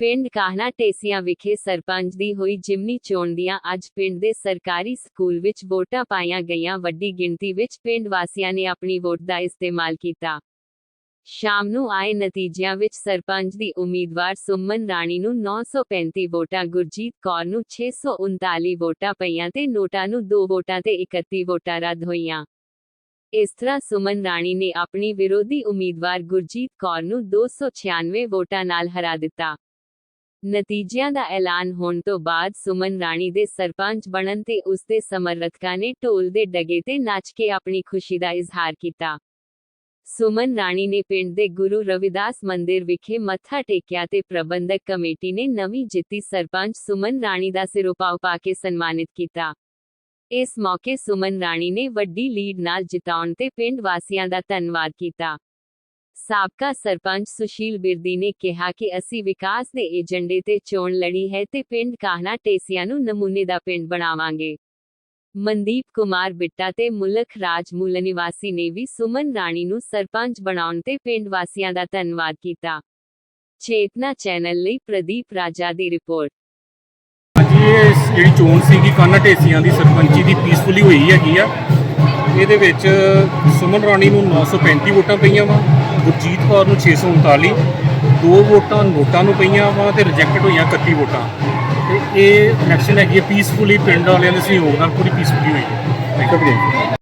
ਪਿੰਡ ਕਾਹਨਾ ਟੇਸੀਆਂ ਵਿਖੇ ਸਰਪੰਚ ਦੀ ਹੋਈ ਜਿਮਨੀ ਚੋਣ ਦੀਆਂ ਅੱਜ ਪਿੰਡ ਦੇ ਸਰਕਾਰੀ ਸਕੂਲ ਵਿੱਚ ਵੋਟਾਂ ਪਾਈਆਂ ਗਈਆਂ। ਵੱਡੀ ਗਿਣਤੀ ਵਿੱਚ ਪਿੰਡ ਵਾਸੀਆਂ ਨੇ ਆਪਣੀ ਵੋਟ ਦਾ ਇਸਤੇਮਾਲ ਕੀਤਾ। ਸ਼ਾਮ ਨੂੰ ਆਏ ਨਤੀਜਿਆਂ ਵਿੱਚ ਸਰਪੰਚ ਦੀ ਉਮੀਦਵਾਰ ਸੁਮਨ ਰਾਣੀ ਨੂੰ 935 ਵੋਟਾਂ, ਗੁਰਜੀਤ ਕੌਰ ਨੂੰ 639 ਵੋਟਾਂ ਪਈਆਂ ਤੇ ਨੋਟਾ ਨੂੰ 2 ਵੋਟਾਂ ਤੇ 31 ਵੋਟਾਂ ਰੱਦ ਹੋਈਆਂ। ਇਸ ਤਰ੍ਹਾਂ ਸੁਮਨ ਰਾਣੀ ਨੇ ਆਪਣੀ ਵਿਰੋਧੀ ਉਮੀਦਵਾਰ ਗੁਰਜੀਤ ਕੌਰ ਨੂੰ 296 ਵੋਟਾਂ ਨਾਲ ਹਰਾ ਦਿੱਤਾ। ਨਤੀਜਿਆਂ ਦਾ ਐਲਾਨ ਹੋਣ ਤੋਂ ਬਾਅਦ ਸੁਮਨ ਰਾਣੀ ਦੇ ਸਰਪੰਚ ਬਣਨ ਤੇ ਉਸ ਦੇ ਸਮਰਥਕਾਂ ਨੇ ਢੋਲ ਦੇ ਡਗੇ ਤੇ ਨੱਚ ਕੇ ਆਪਣੀ ਖੁਸ਼ੀ ਦਾ ਇਜ਼ਹਾਰ ਕੀਤਾ। ਸੁਮਨ ਰਾਣੀ ਨੇ ਪਿੰਡ ਦੇ ਗੁਰੂ ਰਵਿਦਾਸ ਮੰਦਿਰ ਵਿਖੇ ਮੱਥਾ ਟੇਕਿਆ ਤੇ ਪ੍ਰਬੰਧਕ ਕਮੇਟੀ ਨੇ ਨਵੀਂ ਜਿੱਤੀ ਸਰਪੰਚ ਸੁਮਨ ਰਾਣੀ ਦਾ ਸਿਰੋਪਾਓ ਪਾ ਕੇ ਸਨਮਾਨਿਤ ਕੀਤਾ। ਇਸ ਮੌਕੇ ਸੁਮਨ ਰਾਣੀ ਨੇ ਵੱਡੀ ਲੀਡ ਨਾਲ ਜਿਤਾਉਣ ਤੇ ਪਿੰਡ ਵਾਸੀਆਂ ਦਾ ਧੰਨਵਾਦ ਕੀਤਾ। ਸਾਬਕਾ ਸਰਪੰਚ ਸੁਸ਼ੀਲ ਬਿਰਦੀ ਨੇ ਕਿਹਾ ਕਿ ਅਸੀਂ ਵਿਕਾਸ ਦੇ ਏਜੰਡੇ ਤੇ ਚੋਣ ਲੜੀ ਹੈ ਤੇ ਪਿੰਡ ਕਾਹਨਾ ਟੇਸੀਆਂ ਨੂੰ ਨਮੂਨੇ ਦਾ ਪਿੰਡ ਬਣਾਵਾਂਗੇ। ਮਨਦੀਪ ਕੁਮਾਰ ਬਿੱਟਾ ਤੇ ਮੁਲਕ ਰਾਜ ਮੂਲ ਨਿਵਾਸੀ ਨੇ ਵੀ ਸੁਮਨ ਰਾਣੀ ਨੂੰ ਸਰਪੰਚ ਬਣਾਉਣ ਤੇ ਪਿੰਡ ਵਾਸੀਆਂ ਦਾ ਧੰਨਵਾਦ ਕੀਤਾ। ਚੇਤਨਾ ਚੈਨਲ ਲਈ ਪ੍ਰਦੀਪ ਰਾਜਾ ਦੀ ਰਿਪੋਰਟ। ਇਹ ਜਿਹੜੀ ਚੋਣ ਸੀਗੀ ਕਾਨਾ ਢੇਸੀਆਂ ਦੀ, ਸਰਪੰਚੀ ਦੀ ਪੀਸਫੁਲੀ ਹੋਈ ਹੈਗੀ ਆ। ਇਹਦੇ ਵਿੱਚ ਸੁਮਨ ਰਾਣੀ ਨੂੰ 935 ਵੋਟਾਂ ਪਈਆਂ ਵਾ। ਗੁਰਜੀਤ ਕੌਰ ਨੂੰ 639 ਦੋ ਵੋਟਾਂ ਨੋਟਾਂ ਨੂੰ ਪਈਆਂ ਵਾ ਤੇ ਰਿਜੈਕਟਡ ਹੋਈਆਂ 31 ਵੋਟਾਂ। ਤੇ ਇਹ ਇਲੈਕਸ਼ਨ ਹੈਗੀ ਹੈ ਪੀਸਫੁਲੀ ਪਿੰਡ ਵਾਲਿਆਂ ਦੇ ਸਹਿਯੋਗ ਨਾਲ ਪੂਰੀ ਪੀਸਫੁਲੀ ਹੋਈ ਹੈ। ਥੈਂਕ ਯੂ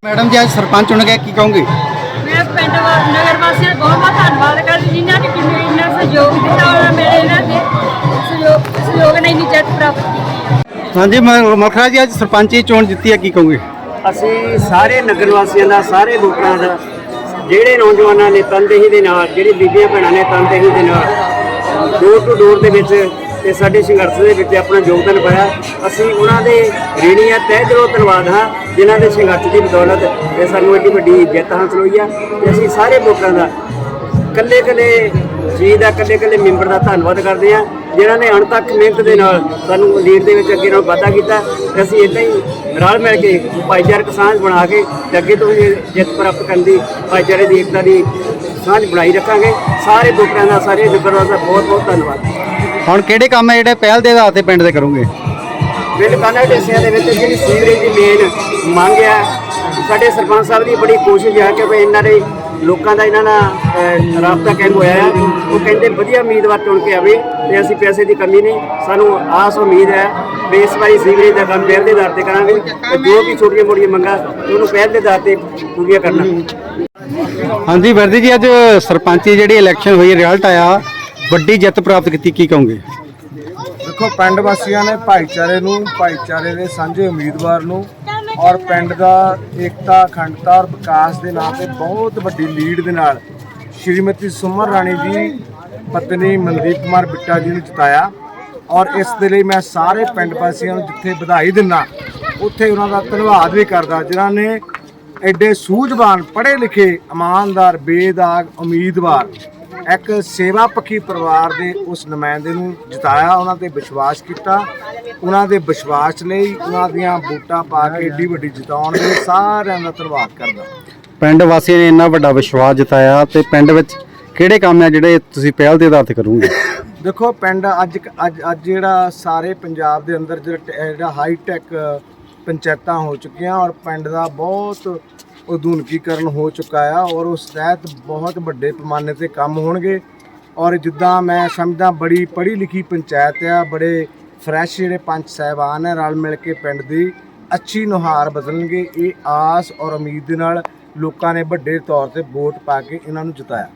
ਮੈਡਮ ਜੀ ਅੱਜ ਸਰਪੰਚ ਚੁਣ ਗਏ ਕੀ ਕਹੋਗੇ? ਮੈਂ ਪਿੰਡ ਨਗਰ ਵਾਸੀਆਂ ਦਾ ਬਹੁਤ ਬਹੁਤ ਧੰਨਵਾਦ ਕਰਦੀ ਜਿਨ੍ਹਾਂ ਨੇ ਕਿੰਨੇ ਇੰਨਾ ਸਹਿਯੋਗ ਦਿੱਤਾ ਔਰ ਮੇਰੇ ਇਹਨਾਂ ਦੇ ਸਹਿਯੋਗ ਸਹਿਯੋਗ ਨਾਲ ਇੰਨੀ ਜਿੱਤ ਪ੍ਰਾਪਤ ਕੀਤੀ ਹਾਂਜੀ ਮਲਖਰਾ ਜੀ ਅੱਜ ਸਰਪੰਚੀ ਚੋਣ ਜਿੱਤੀ ਹੈ ਕੀ ਕਹੋਗੇ? ਅਸੀਂ ਸਾਰੇ ਨਗਰ ਵਾਸੀਆਂ ਦਾ ਸਾਰੇ ਵੋਟਰਾਂ ਦਾ ਜਿਹੜੇ ਨੌਜਵਾਨਾਂ ਨੇ ਤਨਦੇਹੀ ਦੇ ਨਾਲ, ਜਿਹੜੀ ਬੀਬੀਆਂ ਭੈਣਾਂ ਨੇ ਤਨਦੇਹੀ ਦੇ ਨਾਲ ਡੋਰ ਟੂ ਡੋਰ ਦੇ ਵਿੱਚ ਤੇ ਸਾਡੇ ਸੰਘਰਸ਼ ਦੇ ਵਿੱਚ ਆਪਣਾ ਯੋਗਦਾਨ ਪਾਇਆ। ਅਸੀਂ ਉਹਨਾਂ ਦੇ ਰੇਣੀਆਂ ਤਹਿ ਦਿਲੋਂ ਧੰਨਵਾਦ ਹਾਂ, ਜਿਨ੍ਹਾਂ ਦੇ ਸੰਘਰਸ਼ ਦੀ ਬਦੌਲਤ ਇਹ ਸਾਨੂੰ ਏਡੀ ਵੱਡੀ ਜਿੱਤ ਹਾਸਲ ਹੋਈ ਆ ਤੇ ਅਸੀਂ ਸਾਰੇ ਲੋਕਾਂ ਦਾ ਕੱਲੇ ਕੱਲੇ ਜੀ ਦਾ ਕੱਲੇ ਕੱਲੇ ਮੈਂਬਰ ਦਾ ਧੰਨਵਾਦ ਕਰਦੇ ਹਾਂ। ਜਿਨ੍ਹਾਂ ਨੇ ਅਣਤੱਕ ਮਿਹਨਤ ਦੇ ਨਾਲ ਸਾਨੂੰ ਲੀਡ ਦੇ ਵਿੱਚ ਅੱਗੇ ਨਾਲ ਵਾਧਾ ਕੀਤਾ ਤੇ ਅਸੀਂ ਇਦਾਂ ਹੀ ਰਲ ਮਿਲ ਕੇ ਭਾਈਚਾਰਕ ਸਾਂਝ ਬਣਾ ਕੇ ਤੇ ਅੱਗੇ ਤੋਂ ਵੀ ਜਿੱਤ ਪ੍ਰਾਪਤ ਕਰਨ ਦੀ ਭਾਈਚਾਰੇ ਦੀ ਏਕਤਾ ਦੀ ਸਾਂਝ ਬਣਾਈ ਰੱਖਾਂਗੇ। ਸਾਰੇ ਵੋਟਰਾਂ ਦਾ ਸਾਰੇ ਵਾਸੀਆਂ ਦਾ ਬਹੁਤ ਬਹੁਤ ਧੰਨਵਾਦ। ਹੁਣ ਕਿਹੜੇ ਕੰਮ ਹੈ ਜਿਹੜੇ ਪਹਿਲ ਦੇ ਆਧਾਰ ਤੇ ਪਿੰਡ ਦੇ ਕਰੋਗੇ? ਬਿੱਲ ਕਾਨਾ ਢੇਸੀਆਂ ਦੇ ਵਿੱਚ ਜਿਹੜੀ ਸੀਵਰੇਜ ਦੀ ਮੇਨ ਮੰਗ ਆ ਸਾਡੇ ਸਰਪੰਚ ਸਾਹਿਬ ਦੀ ਬੜੀ ਕੋਸ਼ਿਸ਼ ਹੈ ਕਿ ਵੀ ਇਹਨਾਂ ਦੇ ਲੋਕਾਂ ਦਾ ਇਹਨਾਂ ਨਾਲ ਰਾਬਤਾ ਕਾਇਮ ਹੋਇਆ ਹੈ। ਉਹ ਕਹਿੰਦੇ ਵਧੀਆ ਉਮੀਦਵਾਰ ਚੁਣ ਕੇ ਆਵੇ ਤੇ ਅਸੀਂ ਪੈਸੇ ਦੀ ਕਮੀ ਨਹੀਂ। ਸਾਨੂੰ ਆਸ ਉਮੀਦ ਹੈ ਵੀ ਇਸ ਵਾਰੀ ਸੀਵਰੇਜ ਦਾ ਕੰਮ ਪਹਿਲ ਦੇ ਆਧਾਰ ਤੇ ਕਰਾਂਗੇ ਤੇ ਜੋ ਵੀ ਛੋਟੀਆਂ ਮੋਟੀਆਂ ਮੰਗਾਂ ਉਹਨੂੰ ਪਹਿਲ ਦੇ ਆਧਾਰ ਤੇ ਪੂਰੀਆਂ ਕਰਨਾ। ਹਾਂਜੀ ਵਰਦੀ ਜੀ ਅੱਜ ਸਰਪੰਚੀ ਜਿਹੜੀ ਇਲੈਕਸ਼ਨ ਹੋਈ ਰਿਜ਼ਲਟ ਆਇਆ। ਵੱਡੀ ਜਿੱਤ ਪ੍ਰਾਪਤ ਕੀਤੀ ਕੀ ਕਹੋਗੇ? ਦੇਖੋ ਪਿੰਡ ਵਾਸੀਆਂ ਨੇ ਭਾਈਚਾਰੇ ਨੂੰ ਭਾਈਚਾਰੇ ਦੇ ਸਾਂਝੇ ਉਮੀਦਵਾਰ ਨੂੰ ਔਰ ਪਿੰਡ ਦਾ ਏਕਤਾ, ਅਖੰਡਤਾ ਔਰ ਵਿਕਾਸ ਦੇ ਨਾਂ ਤੇ ਬਹੁਤ ਵੱਡੀ ਲੀਡ ਦੇ ਨਾਲ ਸ਼੍ਰੀਮਤੀ ਸੁਮਨ ਰਾਣੀ ਜੀ ਪਤਨੀ ਮਨਦੀਪ ਕੁਮਾਰ ਬਿੱਟਾ ਜੀ ਨੂੰ ਜਿਤਾਇਆ। ਔਰ ਇਸ ਦੇ ਲਈ ਮੈਂ ਸਾਰੇ ਪਿੰਡ ਵਾਸੀਆਂ ਨੂੰ ਜਿੱਥੇ ਵਧਾਈ ਦਿੰਦਾ, ਉੱਥੇ ਉਹਨਾਂ ਦਾ ਧੰਨਵਾਦ ਵੀ ਕਰਦਾ, ਜਿਨ੍ਹਾਂ ਨੇ ਐਡੇ ਸੂਝਵਾਨ ਪੜ੍ਹੇ ਲਿਖੇ ਇਮਾਨਦਾਰ, ਬੇਦਾਗ, ਉਮੀਦਵਾਰ, ਇੱਕ ਸੇਵਾ ਪੱਖੀ ਪਰਿਵਾਰ ਦੇ ਉਸ ਨੁਮਾਇੰਦੇ ਨੂੰ ਜਿਤਾਇਆ, ਉਹਨਾਂ ਤੇ ਵਿਸ਼ਵਾਸ ਕੀਤਾ। ਉਹਨਾਂ ਦੇ ਵਿਸ਼ਵਾਸ ਲਈ ਉਹਨਾਂ ਦੀਆਂ ਵੋਟਾਂ ਪਾ ਕੇ ਏਡੀ ਵੱਡੀ ਜਿਤਾਉਣ ਲਈ ਸਾਰਿਆਂ ਦਾ ਧੰਨਵਾਦ ਕਰਦਾ। ਪਿੰਡ ਵਾਸੀਆਂ ਨੇ ਇੰਨਾ ਵੱਡਾ ਵਿਸ਼ਵਾਸ ਜਤਾਇਆ ਤੇ ਪਿੰਡ ਵਿੱਚ ਕਿਹੜੇ ਕੰਮ ਹੈ ਜਿਹੜੇ ਤੁਸੀਂ ਪਹਿਲ ਦੇ ਆਧਾਰ ਤੇ ਕਰੋਗੇ? ਦੇਖੋ ਪਿੰਡ ਅੱਜ ਅੱਜ ਅੱਜ ਜਿਹੜਾ ਸਾਰੇ ਪੰਜਾਬ ਦੇ ਅੰਦਰ ਜਿਹੜਾ ਹਾਈ ਟੈਕ ਪੰਚਾਇਤਾਂ ਹੋ ਚੁੱਕੀਆਂ ਔਰ ਪਿੰਡ ਦਾ ਬਹੁਤ ਆਧੁਨਿਕੀਕਰਨ ਹੋ ਚੁੱਕਾ ਆ ਔਰ ਉਸ ਤਹਿਤ ਬਹੁਤ ਵੱਡੇ ਪੈਮਾਨੇ ਤੇ ਕੰਮ ਹੋਣਗੇ। ਔਰ ਜਿੱਦਾਂ ਮੈਂ ਸਮਝਦਾ ਬੜੀ ਪੜ੍ਹੀ ਲਿਖੀ ਪੰਚਾਇਤ ਆ ਬੜੇ ਫਰੈਸ਼ ਜਿਹੜੇ ਪੰਜ ਸਾਹਿਬਾਨ ਹੈ ਰਲ ਮਿਲ ਕੇ ਪਿੰਡ ਦੀ ਅੱਛੀ ਨੁਹਾਰ ਬਦਲਣਗੇ, ਇਹ ਆਸ ਔਰ ਉਮੀਦ ਦੇ ਨਾਲ ਲੋਕਾਂ ਨੇ ਵੱਡੇ ਤੌਰ ਤੇ ਵੋਟ ਪਾ ਕੇ ਇਹਨਾਂ ਨੂੰ ਜਿਤਾਇਆ।